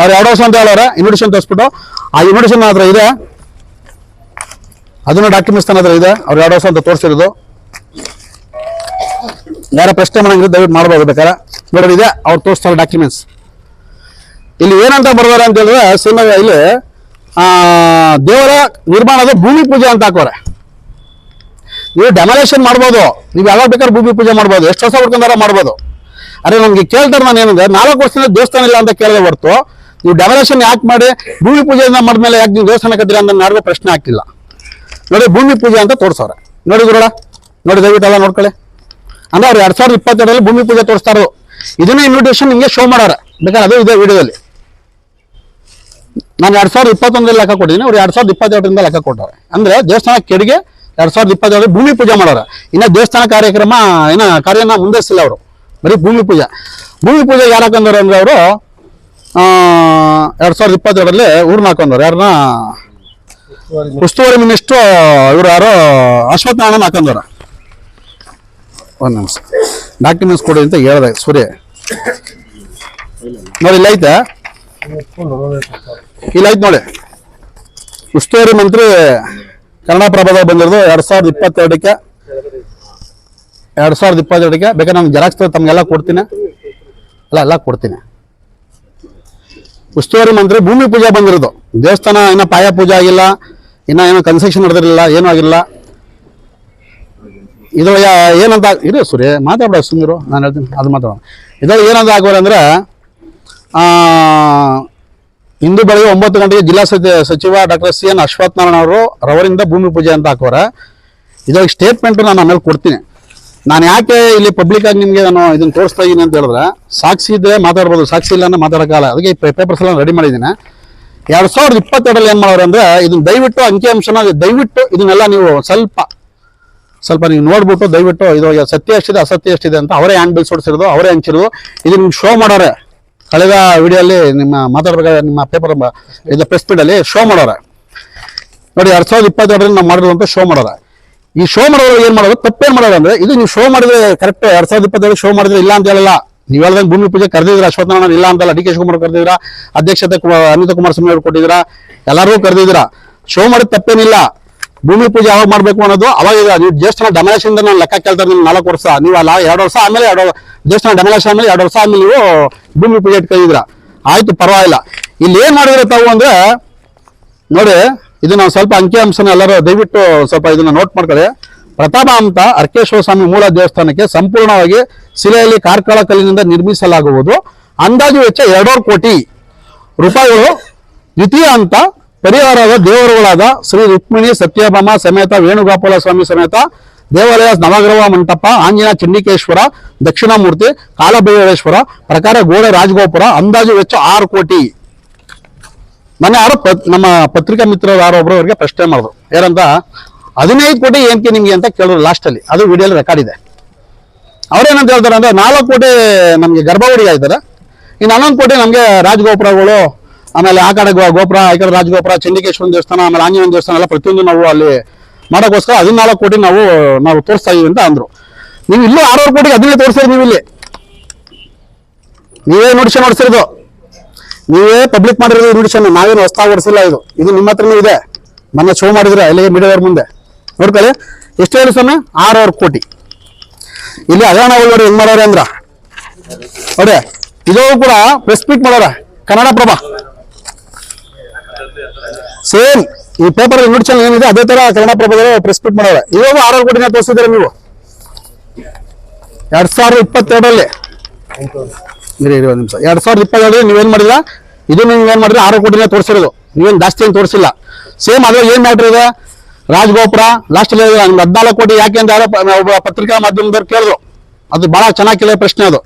ಅವ್ರು ಎರಡು ವರ್ಷ ಅಂತ ಹೇಳೋರೆ ಇನ್ವಿಟೇಷನ್ ತೋರಿಸ್ಬಿಟ್ಟು. ಆ ಇನ್ವಿಟೇಷನ್ ಹತ್ರ ಇದೆ. ಅದನ್ನ ಡಾಕ್ಯುಮೆಂಟ್ಸ್ ತನ್ನ ಇದೆ. ಅವ್ರು ಎರಡು ವರ್ಷ ಅಂತ ತೋರಿಸಿರೋದು. ಯಾರ ಪ್ರಶ್ನೆ ಮಾಡಂಗಿದ್ರೆ ದಯವಿಟ್ಟು ಮಾಡ್ಬೋದು ಬೇಕಾರೆ ನೋಡಿ ಇದೆ. ಅವ್ರು ತೋರಿಸ್ತಾರೆ ಡಾಕ್ಯುಮೆಂಟ್ಸ್ ಇಲ್ಲಿ ಏನಂತ ಬರ್ದಾರೆ ಅಂತ ಹೇಳಿದ್ರೆ, ಸಿನಿಮಾ ಇಲ್ಲಿ ದೇವರ ನಿರ್ಮಾಣದ ಭೂಮಿ ಪೂಜೆ ಅಂತ ಹಾಕೋರೆ. ನೀವು ಡೆಮಲೇಷನ್ ಮಾಡ್ಬೋದು. ನೀವು ಯಾವಾಗ ಬೇಕಾದ್ರೆ ಭೂಮಿ ಪೂಜೆ ಮಾಡ್ಬೋದು. ಎಷ್ಟು ವರ್ಷ ಹುಡ್ಕೊಂಡಾರ ಮಾಡ್ಬೋದು. ಅರೆ, ನಮ್ಗೆ ಕೇಳ್ತಾರೆ ನಾನು ಏನಂದ್ರೆ ನಾಲ್ಕು ವರ್ಷದಿಂದ ದೇವಸ್ಥಾನ ಇಲ್ಲ ಅಂತ ಕೇಳಿದೆ ಹೊರತು ನೀವು ಡೆವಲೇಷನ್ ಯಾಕೆ ಮಾಡಿ ಭೂಮಿ ಪೂಜೆಯಿಂದ ಮಾಡಿದ್ಮೇಲೆ ಯಾಕೆ ನೀವು ದೇವಸ್ಥಾನ ಕದ್ರಿ ಅಂತ ಪ್ರಶ್ನೆ ಆಗ್ತಿಲ್ಲ ನೋಡಿ ಭೂಮಿ ಪೂಜೆ ಅಂತ ತೋರಿಸವ್ರೆ. ನೋಡಿ ನೋಡಿ ದಯವಿಟ್ಟು ನೋಡ್ಕೊಳ್ಳಿ. ಅಂದ್ರೆ ಅವ್ರು ಎರಡ್ ಸಾವಿರದ ಇಪ್ಪತ್ತೆರಡರಲ್ಲಿ ಭೂಮಿ ಪೂಜೆ ತೋರಿಸ್ತಾರೋ ಇದನ್ನೇ ಇನ್ವಿಟೇಷನ್ ನಿಮಗೆ ಶೋ ಮಾಡಾರ. ಬೇಕಾದ್ರೆ ಅದು ಇದೆ ವಿಡಿಯೋದಲ್ಲಿ. ನಾನು ಎರಡ್ ಸಾವಿರದ ಇಪ್ಪತ್ತೊಂದರಲ್ಲಿ ಲೆಕ್ಕ ಕೊಟ್ಟಿದ್ದೀನಿ, ಅವ್ರು ಎರಡ್ ಸಾವಿರದ ಇಪ್ಪತ್ತೆರಡರಿಂದ ಲೆಕ್ಕ ಕೊಟ್ಟವ್ರೆ. ಅಂದ್ರೆ ದೇವಸ್ಥಾನ ಕೆಡಿಗೆ ಎರಡ್ ಸಾವಿರದ ಇಪ್ಪತ್ತೆರಡರಲ್ಲಿ ಭೂಮಿ ಪೂಜೆ ಮಾಡೋರ. ಇನ್ನ ದೇವಸ್ಥಾನ ಕಾರ್ಯಕ್ರಮ ಏನ ಕಾರ್ಯನ ಮುಂದುವರಿಸಿಲ್ಲ ಅವರು. ಬರೀ ಭೂಮಿ ಪೂಜೆ. ಭೂಮಿ ಪೂಜೆ ಯಾರಕ್ಕಂದ್ರೆ ಅಂದ್ರೆ ಅವರು ಎರಡ್ ಸಾವಿರದ ಇಪ್ಪತ್ತೆರಡರಲ್ಲಿ ಊರ್ನ ಹಾಕೊಂಡವ್ರು ಯಾರನ್ನ ಉಸ್ತುವಾರಿ ಮಿನಿಸ್ಟ್ರು, ಇವ್ರು ಯಾರೋ ಅಶ್ವಥ್ ನಾರಾಯಣ ಹಾಕೊಂಡವ್ರ ಒಂದು ನಿಮಿಷ. ಡಾಕ್ಯುಮೆಂಟ್ಸ್ ಕೊಡಿ ಅಂತ ಹೇಳ್ದೆ ಸೂರ್ಯ. ನೋಡಿ, ಇಲ್ಲ ಐತೆ. ಇಲ್ಲ ಐತೆ ನೋಡಿ. ಉಸ್ತುವಾರಿ ಮಂತ್ರಿ ಕನ್ನಡಪ್ರಭದಾಗ ಬಂದಿರೋದು ಎರಡು ಸಾವಿರದ ಇಪ್ಪತ್ತೆರಡಕ್ಕೆ. ಎರಡು ಸಾವಿರದ ಇಪ್ಪತ್ತೆರಡಕ್ಕೆ. ಬೇಕಾದ್ರೆ ನಾನು ಜೆರಾಕ್ಸ್ ತಮಗೆಲ್ಲ ಕೊಡ್ತೀನಿ. ಅಲ್ಲ, ಎಲ್ಲ ಕೊಡ್ತೀನಿ. ಉಸ್ತುವಾರಿ ಮಂತ್ರಿ, ಭೂಮಿ ಪೂಜೆ ಬಂದಿರೋದು. ದೇವಸ್ಥಾನ ಇನ್ನ ಪಾಯ ಪೂಜೆ ಆಗಿಲ್ಲ, ಇನ್ನ ಏನೋ ಕನ್ಸ್ಟ್ರಕ್ಷನ್ ನಡೆದಿರಲಿಲ್ಲ, ಏನೂ ಆಗಿಲ್ಲ. ಇದು ಏನಂತ ಇರೋ ಸೂರ್ಯ ಮಾತಾಡ ಸುಂದರು ನಾನು ಹೇಳ್ತೀನಿ, ಅದು ಮಾತಾಡೋಣ. ಇದ್ರಲ್ಲಿ ಏನಂತ ಆಗೋರು ಅಂದ್ರೆ ಇಂದು ಬೆಳಗ್ಗೆ ಒಂಬತ್ತು ಗಂಟೆಗೆ ಜಿಲ್ಲಾ ಸಚಿವ doctor C N Ashwath Narayana ಅವರು ರವರಿಂದ ಭೂಮಿ ಪೂಜೆ ಅಂತ ಹಾಕೋರೆ ಇದ್ರಲ್ಲಿ ಸ್ಟೇಟ್ಮೆಂಟ್ ನಾನು ಆಮೇಲೆ ಕೊಡ್ತೀನಿ. ನಾನು ಯಾಕೆ ಇಲ್ಲಿ ಪಬ್ಲಿಕ್ ಆಗಿ ನಿಮಗೆ ನಾನು ಇದನ್ನ ತೋರಿಸ್ತಾ ಇದ್ದೀನಿ ಅಂತ ಹೇಳಿದ್ರೆ, ಸಾಕ್ಷಿ ಇದ್ರೆ ಮಾತಾಡ್ಬೋದು, ಸಾಕ್ಷಿ ಇಲ್ಲ ಅಂದ್ರೆ ಮಾತಾಡೋಕ್ಕಾಗಲ್ಲ. ಅದಕ್ಕೆ ಪೇಪರ್ಸ್ ಎಲ್ಲ ರೆಡಿ ಮಾಡಿದ್ದೀನಿ. ಎರಡ್ ಸಾವಿರದ ಇಪ್ಪತ್ತೆರಡಲ್ಲಿ ಏನು ಮಾಡೋರು ಅಂದ್ರೆ, ಇದನ್ನ ದಯವಿಟ್ಟು ಅಂಕಿಅಂಶನ ದಯವಿಟ್ಟು ಇದನ್ನೆಲ್ಲ ನೀವು ಸ್ವಲ್ಪ ಸ್ವಲ್ಪ ನೀವು ನೋಡ್ಬಿಟ್ಟು ದಯವಿಟ್ಟು ಇದು ಸತ್ಯ ಎಷ್ಟಿದೆ, ಅಸತ್ಯ ಎಷ್ಟಿದೆ ಅಂತ ಅವರೇ ಹ್ಯಾಂಡ್ ಬಿಲ್ಸ್ ಹೊಡಿಸಿರೋದು ಅವರೇ ಹಂಚಿರೋದು ನಿಮ್ಗೆ ಶೋ ಮಾಡೋರೆ. ಕಳೆದ ವಿಡಿಯೋಲಿ ನಿಮ್ಮ ಮಾತಾಡ್ಬೇಕಾದ್ರೆ ನಿಮ್ಮ ಪೇಪರ್ ಇದು ಪ್ರೆಸ್ ಅಲ್ಲಿ ಶೋ ಮಾಡೋರೆ. ನೋಡಿ, ಎರಡ್ ಸಾವಿರದ ಇಪ್ಪತ್ತೆರಡರಲ್ಲಿ ನಾವು ಮಾಡಿರೋದಂತ ಶೋ ಮಾಡೋರೆ. ಈ ಶೋ ಮಾಡೋರು ಏನ್ ಮಾಡೋದು? ತಪ್ಪೇನ್ ಮಾಡೋದು ಅಂದ್ರೆ, ಇದು ನೀವು ಶೋ ಮಾಡಿದ್ರೆ ಕರೆಕ್ಟ್ ಎರಡ್ ಸಾವಿರದ ಇಪ್ಪತ್ತೆರಡು ಶೋ ಮಾಡಿದ್ರೆ ಇಲ್ಲ ಅಂತ ಹೇಳಲ್ಲ. ನೀವು ಹೇಳ್ದಂಗೆ ಭೂಮಿ ಪೂಜೆ ಕರೆದಿದ್ರ ಅಶ್ವತ್ಥನಾರಾಯಣ ಇಲ್ಲ ಅಂತಲ್ಲ, ಡಿ ಕೆ ಶಿವಕುಮಾರ್ ಕರೆದಿದ್ರ ಅಧ್ಯಕ್ಷತೆ ಕು- ಕುಮಾರ್ ಸ್ವಾಮಿ ಅವರು ಕೊಟ್ಟಿದ್ರ ಎಲ್ಲರೂ ಕರೆದಿದ್ರ ಶೋ ಮಾಡಿದ ತಪ್ಪೇನಿಲ್ಲ. ಭೂಮಿ ಪೂಜೆ ಯಾವಾಗ ಮಾಡ್ಬೇಕು ಅನ್ನೋದು ಅವಾಗ ನೀವು ದೇವಸ್ಥಾನ ಇಂದ ನಾನು ಲೆಕ್ಕ ಕೇಳ್ತಾರೆ ನೀವು ನಾಲ್ಕು ವರ್ಷ. ನೀವು ಅಲ್ಲ, ಎರಡು ವರ್ಷ ಆಮೇಲೆ ಎರಡು ದೇವಸ್ಥಾನ ಡಮಲೇಷನ್ ಆಮೇಲೆ ಎರಡು ವರ್ಷ ಆಮೇಲೆ ನೀವು ಭೂಮಿ ಪೂಜೆ ಇಟ್ಕೊಂಡಿದ್ರ ಆಯ್ತು, ಪರವಾಗಿಲ್ಲ. ಇಲ್ಲಿ ಏನ್ ಮಾಡಿದ್ರೆ ತಾವು ಅಂದ್ರೆ, ನೋಡಿ ಇದು ನಾವು ಸ್ವಲ್ಪ ಅಂಕಿಅಂಶನ ಎಲ್ಲರೂ ದಯವಿಟ್ಟು ಸ್ವಲ್ಪ ಇದನ್ನ ನೋಟ್ ಮಾಡ್ಕೊಳ್ಳಿ. ಪ್ರತಾಪ ಅಂತ ಅರ್ಕೇಶ್ವರ ಸ್ವಾಮಿ ಮೂಲ ದೇವಸ್ಥಾನಕ್ಕೆ ಸಂಪೂರ್ಣವಾಗಿ ಶಿಲೆಯಲ್ಲಿ ಕಾರ್ಕಳ ಕಲ್ಲಿನಿಂದ ನಿರ್ಮಿಸಲಾಗುವುದು. ಅಂದಾಜು ವೆಚ್ಚ ಎರಡೂರು ಕೋಟಿ ರೂಪಾಯಿಗಳು. ದ್ವಿತೀಯ ಅಂತ ಪರಿವಾರದ ದೇವರುಗಳಾದ ಶ್ರೀ ರುಕ್ಮಿಣಿ ಸತ್ಯಭಾಮ ಸಮೇತ ವೇಣುಗೋಪಾಲ ಸ್ವಾಮಿ ಸಮೇತ ದೇವಾಲಯ ನವಗ್ರಹ ಮಂಟಪ, ಆಂಜನೇಯ ಚಂಡಿಕೇಶ್ವರ, ದಕ್ಷಿಣಮೂರ್ತಿ, ಕಾಲಭೈರವೇಶ್ವರ, ಪ್ರಕಾರ ಗೋಡೆ ರಾಜಗೋಪುರ, ಅಂದಾಜು ವೆಚ್ಚ ಆರು ಕೋಟಿ. ಮೊನ್ನೆ ಯಾರೋ ನಮ್ಮ ಪತ್ರಿಕಾ ಮಿತ್ರರು ಯಾರೋ ಅವ್ರಿಗೆ ಪ್ರಶ್ನೆ ಮಾಡಿದ್ರು. ಏನಂತ ಹದಿನೈದು ಕೋಟಿ ಏನಕ್ಕೆ ನಿಮಗೆ ಅಂತ ಕೇಳಿದ್ರು ಲಾಸ್ಟ್ ಅಲ್ಲಿ. ಅದು ವಿಡಿಯೋಲಿ ರೆಕಾರ್ಡ್ ಇದೆ. ಅವ್ರೇನಂತ ಹೇಳ್ತಾರೆ ಅಂದ್ರೆ, ನಾಲ್ಕು ಕೋಟಿ ನಮಗೆ ಗರ್ಭಗುಡಿ ಆಯ್ತಾರೆ ಇನ್ನು ಹನ್ನೊಂದು ಕೋಟಿ ನಮಗೆ ರಾಜಗೋಪುರಗಳು, ಆಮೇಲೆ ಆ ಕಡೆ ಗೋಪುರ, ಈ ಕಡೆ ರಾಜಗೋಪುರ ಚಂಡಿಕೇಶ್ವರ ದೇವಸ್ಥಾನ, ಆಮೇಲೆ ಆಂಜನೇಯ ದೇವಸ್ಥಾನ ಎಲ್ಲ ಪ್ರತಿಯೊಂದು ನಾವು ಅಲ್ಲಿ ಮಾಡೋಕ್ಕೋಸ್ಕರ ಹದಿನಾಲ್ಕು ಕೋಟಿ ನಾವು ನಾವು ತೋರಿಸ್ತಾ ಇದೀವಿ ಅಂತ ಅಂದ್ರು. ನೀವು ಇಲ್ಲೂ ಆರೂವರೆ ಕೋಟಿಗೆ ಹದಿನೈದು ತೋರಿಸಿರಿ ನೀವು ಇಲ್ಲಿ ನೀವೇ ನೋಡಿಸಿ ನೋಡ್ಸಿರೋದು ನೀವೇ ಪಬ್ಲಿಕ್ ಮಾಡಿರೋದು ಇನ್ವಿಟೇಷನ್ ನಾವೇನು ಹೊಸ್ತಾಗಿ ಓಡಿಸಿಲ್ಲ ಇದು. ಇದು ನಿಮ್ಮ ಹತ್ರನೂ ಇದೆ. ಮೊನ್ನೆ ಶೋ ಮಾಡಿದ್ರೆ ಅಲ್ಲಿಗೆ ಮೀಡಿಯಾದವ್ರ ಮುಂದೆ. ನೋಡ್ಕೊಳ್ಳಿ. ಎಷ್ಟು ಹೇಳಿ ಸ್ವಾಮಿ? ಆರೂವರೆ ಕೋಟಿ. ಇಲ್ಲಿ ಹಗರಣ ನೋಡಿ ಹೆಂಗ್ ಮಾಡೋರೆ ಅಂದ್ರ? ನೋಡಿ, ಇದು ಕೂಡ ಪ್ರೆಸ್ ಮೀಟ್ ಮಾಡೋರ. ಕನ್ನಡ ಪ್ರಭ. ಸೇಮ್ ಈ ಪೇಪರ್ ಇನ್ವಿಟೇಷನ್ ಏನಿದೆ, ಅದೇ ತರ ಕನ್ನಡ ಪ್ರೆಸ್ ಮೀಟ್ ಮಾಡೋರೆ. ಇವಾಗ ಆರೂವರೆ ಕೋಟಿನ ತೋರಿಸಿದ್ರೆ ನೀವು? ಎರಡ್ ಸಾವಿರದ ಇಪ್ಪತ್ತೆರಡರಲ್ಲಿ. ಒಂದು ನಿಮಿಷ. ಎರಡ್ ಸಾವಿರದ ಇಪ್ಪತ್ತೆರಡರಲ್ಲಿ ನೀವೇನ್ ಮಾಡಿದ್ರ ಇದು ಏನು ಮಾಡಿದ್ರೆ ಆರು ಕೋಟಿನೇ ತೋರಿಸಿರೋದು. ನೀವೇನ್ ಜಾಸ್ತಿ ಏನು ತೋರಿಸಿಲ್ಲ. ಸೇಮ್ ಅದೇ ಏನು ಮ್ಯಾಟ್ರ್ ಇದೆ? ರಾಜಗೋಪುರ ಲಾಸ್ಟ್ ಹದಿನಾಲ್ಕು ಕೋಟಿ ಯಾಕೆ ಅಂತ ಯಾರೋ ಪತ್ರಿಕಾ ಮಾಧ್ಯಮದವ್ರು ಕೇಳಿದ್ರು. ಅದು ಬಹಳ ಚೆನ್ನಾಗಿ ಕೇಳಿದ ಪ್ರಶ್ನೆ ಅದು.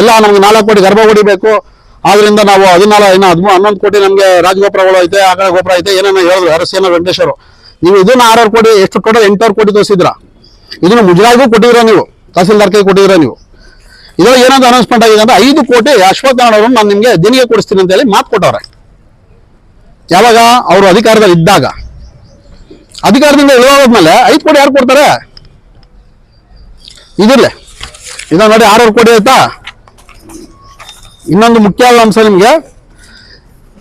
ಎಲ್ಲ ನಮ್ಗೆ ನಾಲ್ಕು ಕೋಟಿ ಗರ್ಭ ಹೊಡಿಬೇಕು ಆದ್ರಿಂದ ನಾವು ಹದಿನಾಲ್ಕು ಇನ್ನು ಹದಿಮೂ ಹನ್ನೊಂದು ಕೋಟಿ ನಮಗೆ ರಾಜಗೋಪುರಗಳು ಐತೆ ಆಕಡೆ ಕಡೆ ಗೋಪುರ ಐತೆ, ಏನೇನೋ ಹೇಳಿದ್ರು. ಯಾರು ಸೇನ ಎನ್ ವೆಂಕಟೇಶ್ವರು. ನೀವು ಇದನ್ನ ಆರಾರು ಕೋಟಿ, ಎಷ್ಟು ಟೋಟಲ್ ಎಂಟಾರು ಕೋಟಿ ತೋರಿಸಿದ್ರ ಇದನ್ನ ಮುಜರಾಯಿಗೂ ಕೊಟ್ಟಿದ್ದೀರಾ ನೀವು? ತಹಸೀಲ್ದಾರ್ ಕೈ ಕೊಟ್ಟಿದ್ದೀರಾ ನೀವು? ಇದ್ರಲ್ಲಿ ಏನಂತ ಅನೌನ್ಸ್ಮೆಂಟ್ ಆಗಿದೆ ಅಂದ್ರೆ ಐದು ಕೋಟಿ ಅವರು ನಾನು ನಿಮಗೆ ದಿನಿಗೆ ಕೊಡಿಸ್ತೀನಿ ಅಂತ ಹೇಳಿ ಮಾತು ಕೊಟ್ಟವ್ರೆ. ಯಾವಾಗ? ಅವರು ಅಧಿಕಾರದಲ್ಲಿ ಇದ್ದಾಗ. ಅಧಿಕಾರದಿಂದ ಇಳಿದಾದ್ಮೇಲೆ ಐದು ಕೋಟಿ ಯಾರು ಕೊಡ್ತಾರೆ? ಇದಿಲ್ಲ ಇದನ್ನ ನೋಡಿ ಆರೂರು ಕೋಟಿ ಆಯ್ತಾ? ಇನ್ನೊಂದು ಮುಖ್ಯವಾದ ಅಂಶ ನಿಮಗೆ.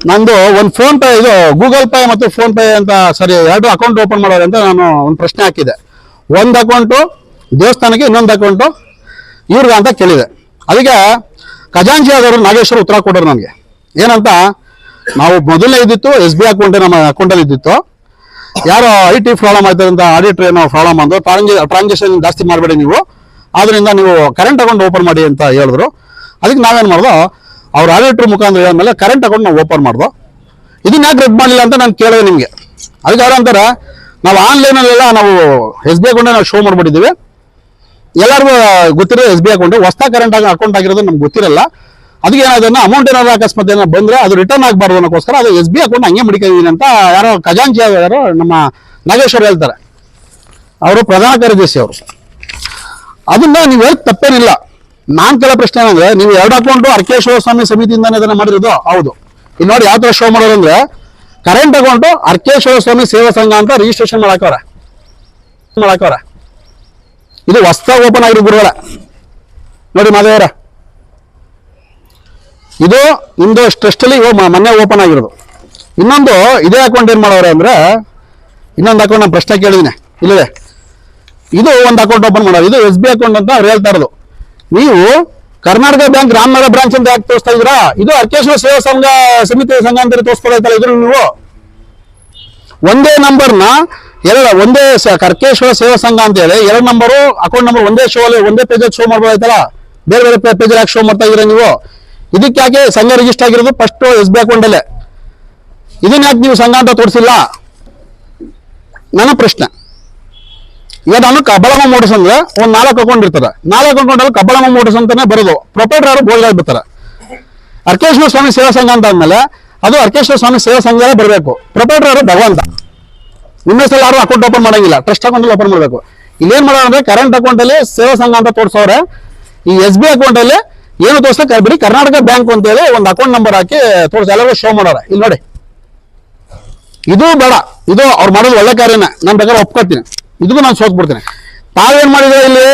ನಂದು ಒಂದು ಫೋನ್ ಪೇ, ಇದು ಗೂಗಲ್ ಪೇ ಮತ್ತು ಫೋನ್ ಪೇ ಅಂತ ಸರಿ ಎರಡು ಅಕೌಂಟ್ ಓಪನ್ ಮಾಡೋರು ಅಂತ ನಾನು ಒಂದು ಪ್ರಶ್ನೆ ಹಾಕಿದೆ. ಒಂದು ಅಕೌಂಟು ದೇವಸ್ಥಾನಕ್ಕೆ, ಇನ್ನೊಂದು ಅಕೌಂಟು ಇವ್ರಿಗೆ ಅಂತ ಕೇಳಿದೆ. ಅದಕ್ಕೆ ಖಜಾಂಚಿ ಆದವರು ನಾಗೇಶ್ವರ ಉತ್ತರ ಕೊಡೋರು ನನಗೆ ಏನಂತ, ನಾವು ಮೊದಲನೇ ಇದ್ದಿತ್ತು, ಎಸ್ ಬಿ ಅಕೌಂಟ್ ನಮ್ಮ ಅಕೌಂಟಲ್ಲಿ ಇದ್ದಿತ್ತು. ಯಾರೋ ಐ ಟಿ ಪ್ರಾಬ್ಲಮ್ ಆಯ್ತದೆ ಅಂತ ಆಡಿಟ್ರ್ ಏನೋ ಪ್ರಾಬ್ಲಮ್ ಅಂದು ಟ್ರಾನ್ಸಾಕ್ಷನ್ ಜಾಸ್ತಿ ಮಾಡಬೇಡಿ ನೀವು. ಆದ್ರಿಂದ ನೀವು ಕರೆಂಟ್ ಅಕೌಂಟ್ ಓಪನ್ ಮಾಡಿ ಅಂತ ಹೇಳಿದ್ರು. ಅದಕ್ಕೆ ನಾವೇನು ಮಾಡ್ದೋ, ಅವ್ರ ಆಡಿಟ್ರ್ ಮುಖಾಂತರ ಹೇಳಿದ್ಮೇಲೆ ಕರೆಂಟ್ ಅಕೌಂಟ್ ನಾವು ಓಪನ್ ಮಾಡ್ದೋ. ಇದನ್ನ ಯಾಕೆ ರೆಡ್ ಮಾಡಲಿಲ್ಲ ಅಂತ ನಾನು ಕೇಳಿದೆ ನಿಮಗೆ. ಅದಕ್ಕೆ ಅವ್ರು ಅಂತಾರೆ, ನಾವು ಆನ್ಲೈನಲ್ಲೆಲ್ಲ ನಾವು ಎಸ್ ಬಿ ಅಕೌಂಟ್ ನಾವು ಶೋ ಮಾಡ್ಬಿಟ್ಟಿದ್ದೀವಿ. ಎಲ್ಲರಿಗೂ ಗೊತ್ತಿರೋ ಎಸ್ ಬಿ ಅಕೌಂಟ್ ಹೊಸ ಕರೆಂಟ್ ಆಗಿ ಅಕೌಂಟ್ ಆಗಿರೋದು ನಮ್ಗೆ ಗೊತ್ತಿರಲ್ಲ. ಅದಕ್ಕೆ ಏನಾದ್ರೂ ಅಮೌಂಟ್ ಏನಾದ್ರು ಅಕಸ್ಮಾತ್ ಏನೋ ಬಂದ್ರೆ ಅದು ರಿಟರ್ನ್ ಆಗಬಾರ್ದು ಅನ್ನೋಕ್ಕೋಸ್ಕರ ಅದು ಎಸ್ ಬಿ ಅಕೌಂಟ್ ಹಂಗೆ ಮಡಿಕೊಂಡಿದ್ದೀನಿ ಅಂತ ಯಾರೋ ಖಜಾಂಚಿ ಯಾರೋ ನಮ್ಮ ನಾಗೇಶ್ವರ್ ಹೇಳ್ತಾರೆ. ಅವರು ಪ್ರಧಾನ ಕಾರ್ಯದರ್ಶಿ ಅವರು. ಅದನ್ನ ನೀವು ಹೇಳಿ ತಪ್ಪೇನಿಲ್ಲ. ನಾನ್ ಕೇಳೋ ಪ್ರಶ್ನೆ ಏನಂದ್ರೆ, ನೀವು ಎರಡು ಅಕೌಂಟು ಅರ್ಕೇಶ್ವರ ಸ್ವಾಮಿ ಸಮಿತಿಯಿಂದಾನೆ ಇದನ್ನ ಮಾಡಿರೋದು? ಹೌದು. ಇಲ್ಲಿ ನೋಡಿ ಯಾವ ತರ ಶೋ ಮಾಡೋದು ಅಂದ್ರೆ ಕರೆಂಟ್ ಅಕೌಂಟು ಅರ್ಕೇಶ್ವರ ಸ್ವಾಮಿ ಸೇವಾ ಸಂಘ ಅಂತ ರಿಜಿಸ್ಟ್ರೇಷನ್ ಮಾಡಾಕವ್ರೆ ಮಾಡಾಕವ್ರೆ ಇದು ಹೊಸದಾಗಿ ಓಪನ್ ಆಗಿರೋ ಗುರುಗಳ. ನೋಡಿ ಮಾದೇವರ. ಇದು ನಿಮ್ದು ಟ್ರಸ್ಟಲ್ಲಿ ಮೊನ್ನೆ ಓಪನ್ ಆಗಿರೋದು. ಇನ್ನೊಂದು ಇದೇ ಅಕೌಂಟ್ ಏನು ಮಾಡವ್ರೆ ಅಂದ್ರೆ, ಇನ್ನೊಂದು ಅಕೌಂಟ್ ನಾನು ಪ್ರಶ್ನೆ ಕೇಳಿದ್ದೀನಿ ಇಲ್ಲದೆ. ಇದು ಒಂದು ಅಕೌಂಟ್ ಓಪನ್ ಮಾಡೋದು. ಇದು ಎಸ್ ಬಿ ಅಕೌಂಟ್ ಅಂತ ಅವ್ರು ಹೇಳ್ತಾ ಇರೋದು. ನೀವು ಕರ್ನಾಟಕ ಬ್ಯಾಂಕ್, ರಾಮನಗರ ಬ್ರಾಂಚ್ ಅಂತ ಯಾಕೆ ತೋರಿಸ್ತಾ ಇದ್ದೀರಾ? ಇದು ಅರ್ಕೇಶ್ವರ ಸೇವಾ ಸಂಘ, ಸಮಿತಿ ಸಂಘ ಅಂತ ತೋರಿಸ್ಕೊಳ್ತಾ ಇದ್ರು ನೀವು. ಒಂದೇ ನಂಬರ್ನ ಎರಡು, ಒಂದೇ ಕರ್ಕೇಶ್ವರ ಸೇವಾ ಸಂಘ ಅಂತ ಹೇಳಿ, ಎರಡು ನಂಬರು ಅಕೌಂಟ್ ನಂಬರ್ ಒಂದೇ ಶೋ ಅಲ್ಲಿ, ಒಂದೇ ಪೇಜ್ ಶೋ ಮಾಡ್ಬೋದಾಯ್ತಲ್ಲ? ಬೇರೆ ಬೇರೆ ಪೇಜ್ ಯಾಕೆ ಶೋ ಮಾಡ್ತಾ ಇದ್ದೀರಾ ನೀವು? ಇದಕ್ಕೆ ಯಾಕೆ ಸಂಘ ರಿಜಿಸ್ಟರ್ ಆಗಿರೋದು? ಫಸ್ಟ್ ಎಸ್ ಬಿ ಅಕೌಂಟ್ ಅಲ್ಲೇ. ಇದನ್ನ ಯಾಕೆ ನೀವು ಸಂಘ ಅಂತ ತೋರಿಸಿಲ್ಲ? ನನ್ನ ಪ್ರಶ್ನೆ. ಈಗ ನಾನು ಕಬ್ಬಳಮ್ಮ ಮೋಟರ್ಸ್ ಅಂದ್ರೆ ಒಂದ್ ನಾಲ್ಕು ಅಕೌಂಟ್ ಇರ್ತದೆ. ನಾಲ್ಕು ಅಕೌಂಟ್ ಅಲ್ಲಿ ಕಬ್ಬಳಮ್ಮ ಮೋಟರ್ಸ್ ಅಂತಾನೆ ಬರೋದು. ಪ್ರೊಪರೇಟರ್ ಯಾರು? ಬೋಲ್ಡ್ ಆಗ್ಬಿಡ್ತಾರೆ ಅರ್ಕೇಶ್ವರ ಸ್ವಾಮಿ ಸೇವಾ ಸಂಘ ಅಂತ ಅಂದ್ಮೇಲೆ ಅದು ಅರ್ಕೇಶ್ವರ ಸ್ವಾಮಿ ಸೇವಾ ಸಂಘದಲ್ಲೇ ಬರಬೇಕು. ಪ್ರೊಪರೇಟರ್ ಯಾರು? ಭಗವಂತ. ನಿಮ್ಮ ಹೆಸರಲ್ಲಿ ಯಾರು ಅಕೌಂಟ್ ಓಪನ್ ಮಾಡಂಗಿಲ್ಲ. ಟ್ರಸ್ಟ್ ಅಕೌಂಟ್ ಓಪನ್ ಮಾಡಬೇಕು. ಇಲ್ಲೇನ್ ಮಾಡೋಣ ಅಂದ್ರೆ ಕರೆಂಟ್ ಅಕೌಂಟ್ ಅಲ್ಲಿ ಸೇವಾ ಸಂಘ ಅಂತ ತೋರಿಸೋರೆ ಈ ಎಸ್ ಬಿ ಅಕೌಂಟ್ ಅಲ್ಲಿ ಏನು ತೋರಿಸ್ತಾ ಬಿಡಿ ಕರ್ನಾಟಕ ಬ್ಯಾಂಕ್ ಅಂತ ಹೇಳಿ ಒಂದು ಅಕೌಂಟ್ ನಂಬರ್ ಹಾಕಿ ತೋರಿಸ ಎಲ್ಲರೂ ಶೋ ಮಾಡೋರ ಇಲ್ಲಿ ನೋಡಿ. ಇದು ಬೇಡ. ಇದು ಅವ್ರು ಮಾಡೋದು ಒಳ್ಳೆ ಕಾರ್ಯನೇ. ನಾನು ಬೇಕಾದ್ರೆ ಒಪ್ಕೊತೀನಿ. ಇದಕ್ಕೂ ನಾನು ಸೋತ್ಬಿಡ್ತೀನಿ. ತಾವೇನ್ ಮಾಡಿದ್ರೆ ಇಲ್ಲಿ?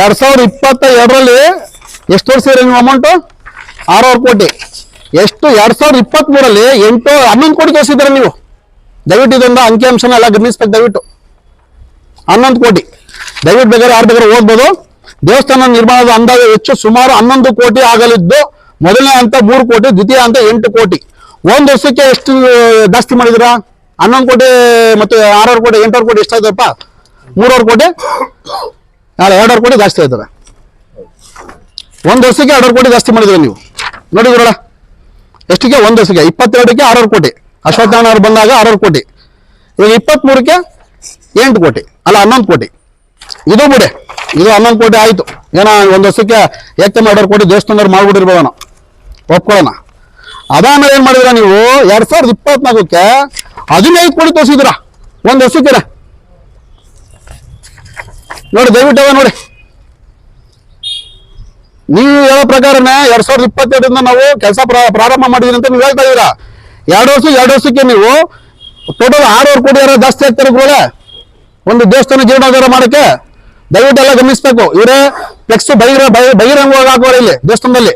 ಎರಡ್ ಸಾವಿರದ ಇಪ್ಪತ್ತ ಎರಡರಲ್ಲಿ ಎಷ್ಟು ತೋರಿಸಿದ್ರಿ ನೀವು ಅಮೌಂಟು ಆರೂವರೆ ಕೋಟಿ. ಎಷ್ಟು? ಎರಡ್ ಸಾವಿರದ ಇಪ್ಪತ್ತ್ ಮೂರಲ್ಲಿ ಎಂಟು, ಹನ್ನೊಂದು ಕೋಟಿ ತೋರಿಸಿದ್ರೆ ನೀವು. ದಯವಿಟ್ಟು ಇದೊಂದು ಅಂಕಿಅಂಶನ ಎಲ್ಲ ಗಮನಿಸ್ಬೇಕು, ದಯವಿಟ್ಟು. ಹನ್ನೊಂದು ಕೋಟಿ. ದಯವಿಟ್ಟು ಬೇಕಾದ್ರೆ ಯಾರು ಬೇಕಾದ್ರೆ ಓದ್ಬೋದು. ದೇವಸ್ಥಾನ ನಿರ್ಮಾಣದ ಅಂದಾಜು ಹೆಚ್ಚು, ಸುಮಾರು ಹನ್ನೊಂದು ಕೋಟಿ ಆಗಲಿದ್ದು, ಮೊದಲನೇ ಹಂತ ಮೂರು ಕೋಟಿ, ದ್ವಿತೀಯ ಹಂತ ಎಂಟು ಕೋಟಿ. ಒಂದು ವರ್ಷಕ್ಕೆ ಎಷ್ಟು ಜಾಸ್ತಿ ಮಾಡಿದಿರಾ? ಹನ್ನೊಂದು ಕೋಟಿ ಮತ್ತೆ ಆರೂವರೆ ಕೋಟಿ, ಎಂಟೂವರೆ ಕೋಟಿ ಎಷ್ಟಾಯ್ತಪ್ಪ ಮೂರುವರೆ ಕೋಟಿ? ನಾಳೆ ಎರಡೂವರೆ ಕೋಟಿ ಜಾಸ್ತಿ ಆಯ್ತದೆ. ಒಂದು ವರ್ಷಕ್ಕೆ ಎರಡೂವರೆ ಕೋಟಿ ಜಾಸ್ತಿ ಮಾಡಿದ್ರೆ ನೀವು? ನೋಡಿದ್ರಲ್ಲ ಎಷ್ಟಿಗೆ ಒಂದು ವರ್ಷಕ್ಕೆ, ಇಪ್ಪತ್ತೆರಡಕ್ಕೆ ಆರೂವರೆ ಕೋಟಿ. ಅಶ್ವತ್ಥನಾರಾಯಣ ಅವ್ರು ಬಂದಾಗ ಆರು ಕೋಟಿ. ಇವಾಗ ಇಪ್ಪತ್ಮೂರಕ್ಕೆ ಎಂಟು ಕೋಟಿ, ಅಲ್ಲ ಹನ್ನೊಂದು ಕೋಟಿ. ಇದು ಬಿಡಿ, ಇದು ಹನ್ನೊಂದು ಕೋಟಿ ಆಯ್ತು. ಏನೋ ಒಂದು ವರ್ಷಕ್ಕೆ ಏಕ್ತಮ್ಮ ಮಾಡೋರು ಕೋಟಿ ದೇವಸ್ಥಾನದವ್ರು ಮಾಡ್ಬಿಟ್ಟಿರ್ಬೋದಣ ಒಪ್ಕೊಳ್ಳೋಣ. ಅದಾದ್ಮೇಲೆ ಏನ್ ಮಾಡಿದ್ರ ನೀವು? ಎರಡ್ ಸಾವಿರದ ಇಪ್ಪತ್ನಾಲ್ಕಕ್ಕೆ ಹದಿನೈದು ಕೋಟಿ ತೋರಿಸಿದ್ರ. ಒಂದು ವರ್ಷಕ್ಕೆ ನೋಡಿ, ದಯವಿಟ್ಟು ನೋಡಿ. ನೀವು ಹೇಳೋ ಪ್ರಕಾರನೇ ಎರಡ್ ಸಾವಿರದ ಇಪ್ಪತ್ತೆರಡರಿಂದ ನಾವು ಕೆಲಸ ಪ್ರಾರಂಭ ಮಾಡಿದ್ರಿ ಅಂತ ನೀವು ಹೇಳ್ತಾ ಇದೀರಾ? ಎರಡು ವರ್ಷ ಎರಡು ವರ್ಷಕ್ಕೆ ನೀವು ಟೋಟಲ್ ಆರೂವರೆ ಕೋಟಿ ಯಾರು ಜಾಸ್ತಿ ಆಗ್ತಾರೆ ಗುರುಗಳೇ. ಒಂದು ದೇವಸ್ಥಾನ ಜೀರ್ಣೋದ್ಧಾರ ಮಾಡಕ್ಕೆ ದಯವಿಟ್ಟು ಎಲ್ಲ ಗಮನಿಸ್ಬೇಕು. ಇವರೇ ಫ್ಲೆಕ್ಸ್ ಬಹಿರ ಬಹಿ- ಬಹಿರಂಗವಾಗಿ ಹಾಕೋರು ಇಲ್ಲಿ ದೇವಸ್ಥಾನದಲ್ಲಿ.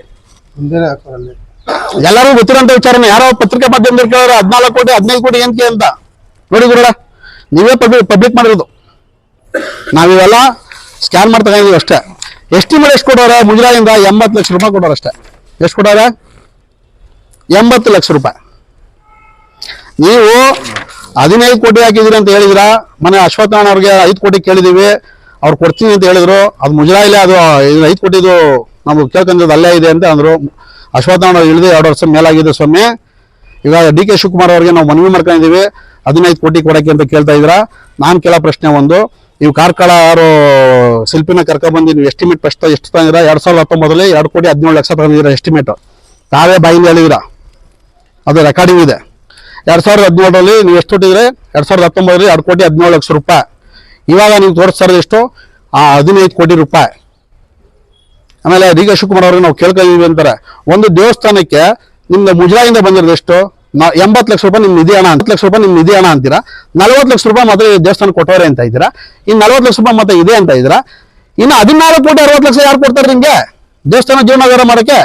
ಎಲ್ಲರೂ ಗೊತ್ತಿರೋಂಥ ವಿಚಾರನೆ. ಯಾರೋ ಪತ್ರಿಕಾ ಮಾಧ್ಯಮದಲ್ಲಿ ಕೇಳೋರು ಹದಿನಾಲ್ಕು ಕೋಟಿ ಹದಿನೈದು ಕೋಟಿ ಏನಕ್ಕೆ ಅಂತ. ನೋಡಿ ಗುರುಡ ನೀವೇ ಪಬ್ಲಿಕ್ ಪಬ್ಲಿಕ್ ಮಾಡಿರೋದು. ನಾವಿವೆಲ್ಲ ಸ್ಕ್ಯಾನ್ ಮಾಡ್ತಾ ಇದೀವಿ ಅಷ್ಟೇ. ಎಸ್ಟಿಮೇಟ್ ಎಷ್ಟು ಕೊಡೋರೆ? ಮುಜರಾಯಿಂದ ಎಂಬತ್ತು ಲಕ್ಷ ರೂಪಾಯಿ ಕೊಡೋರು ಅಷ್ಟೇ ಎಷ್ಟು ಕೊಡೋರೆ? ಎಂಬತ್ತು ಲಕ್ಷ ರೂಪಾಯಿ. ನೀವು ಹದಿನೈದು ಕೋಟಿ ಹಾಕಿದ್ದೀರಿ ಅಂತ ಹೇಳಿದ್ರ? ಮನೆ ಅಶ್ವತ್ಥನಾರಾಯಣ ಅವ್ರಿಗೆ ಐದು ಕೋಟಿ ಕೇಳಿದೀವಿ ಅವ್ರು ಕೊಡ್ತೀನಿ ಅಂತ ಹೇಳಿದ್ರು. ಅದು ಮುಜರಾಯಿಲೆ ಅದು ಇದು ಐದು ಕೋಟಿದು ನಾವು ಕೇಳ್ಕೊಂಡಿದ್ದು ಅಲ್ಲೇ ಇದೆ ಅಂತ ಅಂದರು. ಅಶ್ವತ್ಥನಾರಾಯಣ ಅವ್ರು ಇಳಿದು ಎರಡು ವರ್ಷ ಮೇಲಾಗಿದೆ ಸ್ವಾಮಿ. ಈಗ ಡಿ ಕೆ ಶಿವಕುಮಾರ್ ಅವ್ರಿಗೆ ನಾವು ಮನವಿ ಮಾಡ್ಕೊಂಡಿದ್ದೀವಿ. ಹದಿನೈದು ಕೋಟಿ ಕೊಡಕ್ಕೆ ಅಂತ ಕೇಳ್ತಾ ಇದ್ರ? ನಾನು ಕೇಳೋ ಪ್ರಶ್ನೆ ಒಂದು. ನೀವು ಕಾರ್ಕಳ ಯಾರು ಶಿಲ್ಪಿನ ಕರ್ಕೊಂಡ್ಬಂದು ನೀವು ಎಸ್ಟಿಮೇಟ್ ಫಸ್ಟ್ ಎಷ್ಟು ತಂದಿರ? ಎರಡು ಸಾವಿರದ ಹತ್ತೊಂಬತ್ತರಲ್ಲಿ ಎರಡು ಕೋಟಿ ಹದಿನೇಳು ಲಕ್ಷ ತಂದಿದ್ದೀರಾ ಎಸ್ಟಿಮೇಟ್ ತಾವೇ ಬಾಯಿಂದ ಹೇಳಿದಿರ ಅದು ರೆಕಾರ್ಡಿಂಗ್ ಇದೆ. ಎರಡ್ ಸಾವಿರದ ಹದಿನೇಳರಲ್ಲಿ ನೀವು ಎಷ್ಟು ಕೊಟ್ಟಿದ್ರೆ ಎರಡು ಸಾವಿರದ ಹತ್ತೊಂಬತ್ತರಲ್ಲಿ ಎರಡು ಕೋಟಿ ಹದಿನೇಳು ಲಕ್ಷ ರೂಪಾಯಿ. ಇವಾಗ ನೀವು ತೋರಿಸ್ತಾ ಇರೋದು ಎಷ್ಟು? ಆ ಹದಿನೈದು ಕೋಟಿ ರೂಪಾಯಿ. ಆಮೇಲೆ ಡಿ ಕೆ ಶಿವಕುಮಾರ್ ಅವ್ರಿಗೆ ನಾವು ಕೇಳ್ಕೊಂಡಿದ್ವಿ ಅಂತಾರೆ. ಒಂದು ದೇವಸ್ಥಾನಕ್ಕೆ ನಿಮ್ದು ಮುಜರಾಯಿಂದ ಬಂದಿರೋದು ಎಷ್ಟು? ನಾ ಎಂಬತ್ತು ಲಕ್ಷ ರೂಪಾಯಿ ನಿಮ್ಮ ನಿಧಿ ಹಣ ಹತ್ತು ಲಕ್ಷ ರೂಪಾಯಿ ನಿಮ್ಮ ನಿಧಿ ಹಣ ಅಂತೀರಾ? ನಲವತ್ತು ಲಕ್ಷ ರೂಪಾಯಿ ಮಾತ್ರ ದೇವಸ್ಥಾನ ಕೊಟ್ಟವ್ರೆ ಅಂತ ಇದ್ದೀರಾ? ಇನ್ನು ನಲ್ವತ್ತು ಲಕ್ಷ ರೂಪಾಯಿ ಮತ್ತೆ ಇದೆ ಅಂತ ಇದ್ದೀರಾ? ಇನ್ನು ಹದಿನಾರು ಕೋಟಿ ಅರವತ್ತು ಲಕ್ಷ ಯಾರು ಕೊಡ್ತಾರೆ ನಿಮಗೆ? ದೇವಸ್ಥಾನ ಜೀವನಾಧಾರ ಮಾಡೋಕ್ಕೆ?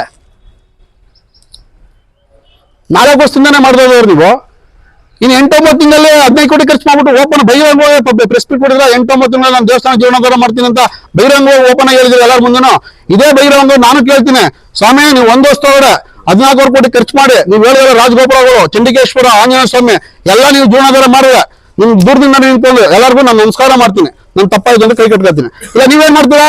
ನಾಲ್ಕು ವರ್ಷದಿಂದಾನೇ ಮಾಡ್ದವ್ರು ನೀವು. ಇನ್ನು ಎಂಟೊಂಬತ್ತು ತಿಂಗಳಲ್ಲಿ ಹದಿನೈದು ಕೋಟಿ ಖರ್ಚು ಮಾಡ್ಬಿಟ್ಟು ಓಪನ್ ಬಹಿರಂಗ ಪ್ರೆಸ್ ಮೀಟ್ ಕೊಟ್ಟಿದ್ರೆ ಎಂಟೊಂಬತ್ತು ತಿಂಗಳ ನಾನು ದೇವಸ್ಥಾನ ಜೀವನೋದ್ಧಾರ ಮಾಡ್ತೀನಿ ಅಂತ ಬಹಿರಂಗ ಓಪನ್ ಆಗಿ ಹೇಳಿದ್ರು ಎಲ್ಲರ ಮುಂದೆನೂ? ಇದೇ ಬಹಿರಂಗ ನಾನು ಕೇಳ್ತೀನಿ. ಸ್ವಾಮಿ, ನೀವು ಒಂದು ವರ್ಷ ಒಳಗಡೆ ಹದಿನಾಲ್ಕು ಕೋಟಿ ಖರ್ಚು ಮಾಡಿ. ನೀವು ಹೇಳಿದ್ರೆ ರಾಜಗೋಪುರಗಳು, ಚಂಡಿಕೇಶ್ವರ, ಆಂಜನೇಯ ಸ್ವಾಮಿ, ಎಲ್ಲ ನೀವು ಜೀವನೋದ್ಧಾರ ಮಾಡಿದ್ರೆ ನಿಮ್ ದೂರದಿಂದ ನಿಂತ್ಕೊಂಡು ಎಲ್ಲರಿಗೂ ನಾನು ನಮಸ್ಕಾರ ಮಾಡ್ತೀನಿ. ನಾನು ತಪ್ಪಾಯ್ತು ಅಂತ ಕೈ ಕಟ್ಕೊಳ್ತೀನಿ. ಇಲ್ಲ, ನೀವೇನ್ ಮಾಡ್ತೀರಾ?